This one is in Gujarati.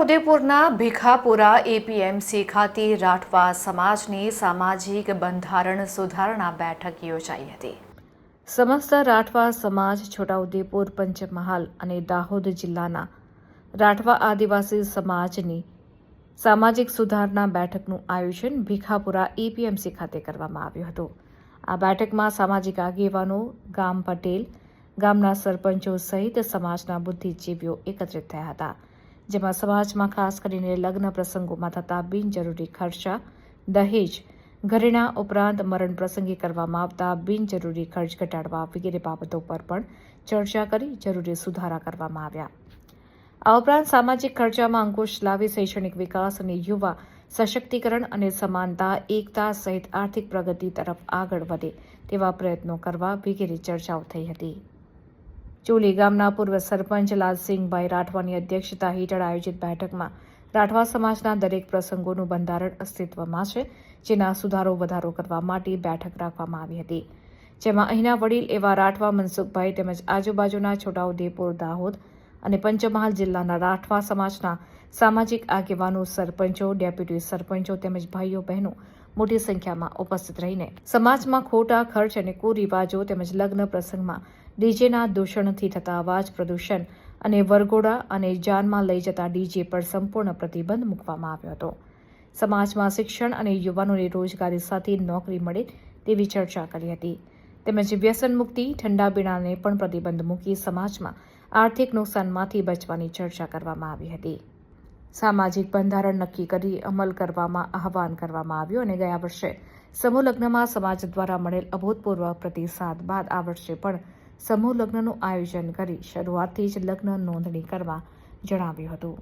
છોટાઉદેપુરના ભીખાપુરા એપીએમસી ખાતે રાઠવા સમાજની સામાજિક બંધારણ સુધારણા બેઠક યોજાઈ હતી. સમસ્ત રાઠવા સમાજ છોટાઉદેપુર, પંચમહાલ અને દાહોદ જિલ્લાના રાઠવા આદિવાસી સમાજની સામાજિક સુધારણા બેઠકનું આયોજન ભીખાપુરા એપીએમસી ખાતે કરવામાં આવ્યું હતું. આ બેઠકમાં સામાજિક આગેવાનો, ગામ પટેલ, ગામના સરપંચો સહિત સમાજના બુદ્ધિજીવીઓ એકત્રિત થયા હતા. જેમાં સમાજમાં ખાસ કરીને લગ્ન પ્રસંગોમાં થતા બિનજરૂરી ખર્ચા, દહેજ, ઘરેણા ઉપરાંત મરણ પ્રસંગે કરવામાં આવતા બિનજરૂરી ખર્ચ ઘટાડવા વગેરે બાબતો પર પણ ચર્ચા કરી જરૂરી સુધારા કરવામાં આવ્યા. આ ઉપરાંત સામાજિક ખર્ચામાં અંકુશ લાવી શૈક્ષણિક વિકાસ અને યુવા સશક્તિકરણ અને સમાનતા, એકતા સહિત આર્થિક પ્રગતિ તરફ આગળ વધે તેવા પ્રયત્નો કરવા વગેરે ચર્ચાઓ થઈ હતી. ચોલી ગામના પૂર્વ સરપંચ લાલસિંહભાઈ રાઠવાની અધ્યક્ષતા હેઠળ આયોજિત બેઠકમાં રાઠવા સમાજના દરેક પ્રસંગોનું બંધારણ અસ્તિત્વમાં છે, જેના સુધારો વધારો કરવા માટે બેઠક રાખવામાં આવી હતી. જેમાં અહીંના વડીલ એવા રાઠવા, મનસુખભાઈ તેમજ આજુબાજુના છોટાઉદેપુર, દાહોદ અને પંચમહાલ જિલ્લાના રાઠવા સમાજના સામાજિક આગેવાનો, સરપંચો, ડેપ્યુટી સરપંચો તેમજ ભાઈઓ બહેનો મોટી સંખ્યામાં ઉપસ્થિત રહીને સમાજમાં ખોટા ખર્ચ અને કુરિવાજો તેમજ લગ્ન પ્રસંગમાં ડીજેના દૂષણથી થતા અવાજ, પ્રદૂષણ અને વરઘોડા અને જાનમાં લઈ જતા ડીજે પર સંપૂર્ણ પ્રતિબંધ મૂકવામાં આવ્યો હતો. સમાજમાં શિક્ષણ અને યુવાનોને રોજગારી સાથે નોકરી મળે તેવી ચર્ચા કરી હતી. તેમજ વ્યસન મુક્તિ, ઠંડા પીણાને પણ પ્રતિબંધ મૂકી સમાજમાં આર્થિક નુકસાનમાંથી બચવાની ચર્ચા કરવામાં આવી હતી. સામાજિક બંધારણ નક્કી કરી અમલ કરવામાં આહવાન કરવામાં આવ્યું અને ગયા વર્ષે સમૂહ લગ્નમાં સમાજ દ્વારા મળેલ અભૂતપૂર્વ પ્રતિસાદ બાદ આ વર્ષે પણ સમૂહ લગ્નનું આયોજન કરી શરૂઆતથી જ લગ્ન નોંધણી કરવા જણાવ્યું હતું.